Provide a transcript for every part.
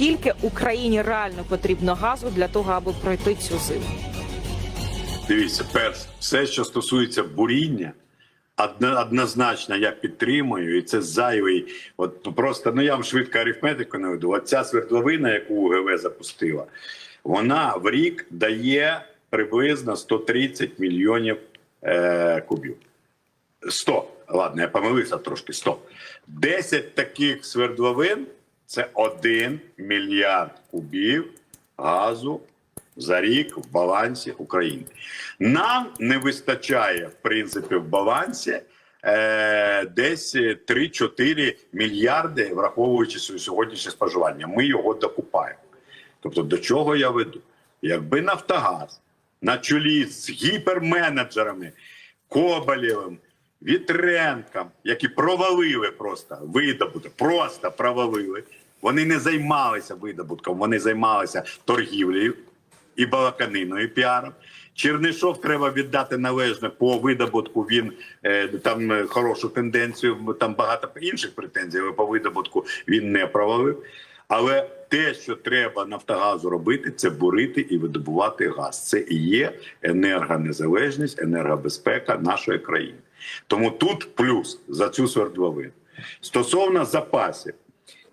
Скільки Україні реально потрібно газу для того, аби пройти цю зиму? Дивіться, перше, все, що стосується буріння, однозначно я підтримую, і це зайвий. От просто ну я вам швидко арифметику наведу. От ця свердловина, яку УГВ запустила, вона в рік дає приблизно 130 мільйонів е, кубів. 100, ладно, я помилився трошки. 100. 10 таких свердловин це 1 мільярд кубів газу за рік в балансі України. Нам не вистачає, в принципі, в балансі е, десь 3-4 мільярди, враховуючи сьогоднішнє споживання. Ми його докупаємо. Тобто, до чого я веду? Якби Нафтогаз на чолі з гіперменеджерами Коболєвим, Вітренком, які провалили просто видобуток, просто провалили. Вони не займалися видобутком, вони займалися торгівлею і балаканиною, піаром. Чернишов треба віддати належне по видобутку. Він е, там е, хорошу тенденцію, там багато інших претензій, але по видобутку він не провалив. Але те, що треба Нафтогазу робити, це бурити і видобувати газ. Це і є енергонезалежність, енергобезпека нашої країни. Тому тут плюс за цю свердловину. Стосовно запасів,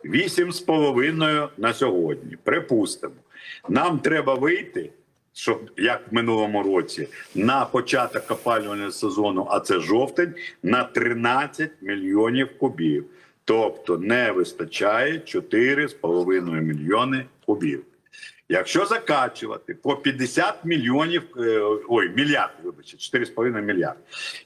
8,5 на сьогодні. Припустимо, нам треба вийти, щоб як в минулому році, на початок опалювального сезону, а це жовтень, на 13 мільйонів кубів. Тобто не вистачає 4,5 мільйони кубів. Якщо закачувати по 50 мільйонів, е, ой, мільярд, вибачте, 4,5 мільярд.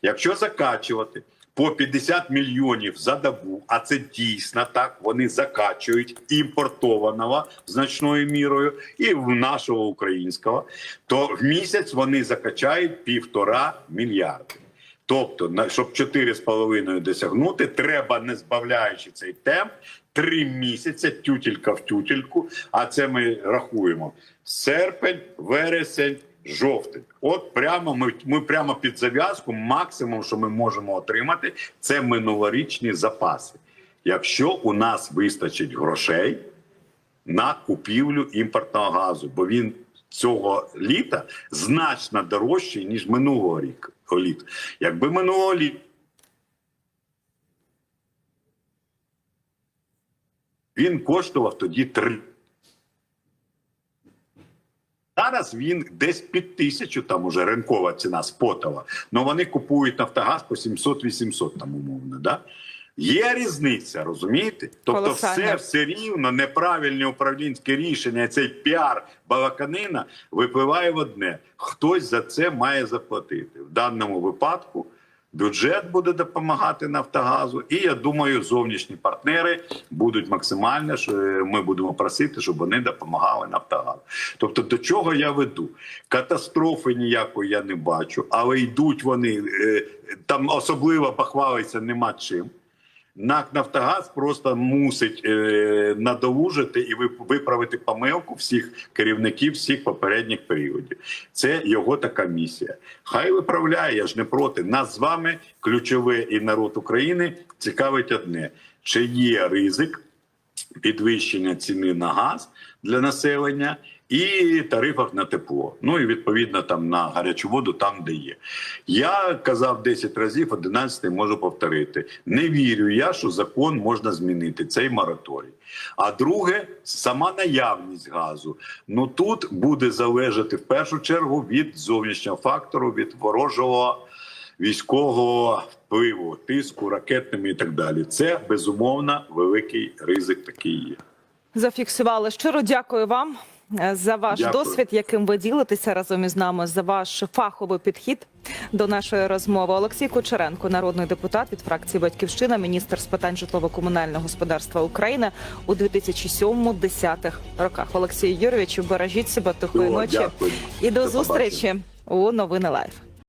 Якщо закачувати по 50 мільйонів за добу, а це дійсно так, вони закачують імпортованого значною мірою і в нашого українського, то в місяць вони закачають півтора мільярди. Тобто, щоб 4,5 досягнути, треба, не збавляючи цей темп, три місяці тютілька в тютельку. А це ми рахуємо: серпень, вересень, жовтень. От прямо ми, ми прямо під зав'язку. Максимум, що ми можемо отримати, це минулорічні запаси. Якщо у нас вистачить грошей на купівлю імпортного газу, бо він цього літа значно дорожчий ніж минулого рік літа. Якби минулого літа він коштував тоді три. Зараз він десь під тисячу, там уже ринкова ціна спотова. але вони купують Нафтогаз по 700-800 там умовно. Да? Є різниця, розумієте? Тобто, Колосальна. все, все рівно неправильне управлінське рішення, цей піар балаканина випливає в одне: хтось за це має заплатити. В даному випадку бюджет буде допомагати Нафтогазу, і я думаю, зовнішні партнери будуть максимально, що е, ми будемо просити, щоб вони допомагали Нафтогазу. Тобто, до чого я веду? Катастрофи ніякої я не бачу, але йдуть вони е, там особливо похвалиться нема чим. НАК Нафтогаз просто мусить е, надолужити і виправити помилку всіх керівників всіх попередніх періодів. Це його така місія. Хай виправляє, я ж не проти. Нас з вами, ключове і народ України, цікавить одне: чи є ризик підвищення ціни на газ для населення і тарифах на тепло. Ну і відповідно там на гарячу воду, там де є. Я казав 10 разів, 11 можу повторити. Не вірю я, що закон можна змінити цей мораторій. А друге, сама наявність газу. Ну тут буде залежати в першу чергу від зовнішнього фактору, від ворожого військового впливу, тиску, ракетними і так далі. Це безумовно великий ризик такий є. Зафіксували. Щиро дякую вам за ваш Дякую. досвід, яким ви ділитеся разом із нами, за ваш фаховий підхід до нашої розмови. Олексій Кучеренко, народний депутат від фракції Батьківщина, міністр з питань житлово-комунального господарства України у 2007-10 роках. Олексій Юрійович, бережіть себе тихої ночі дякую. і до До побачення. зустрічі у новини Лайф.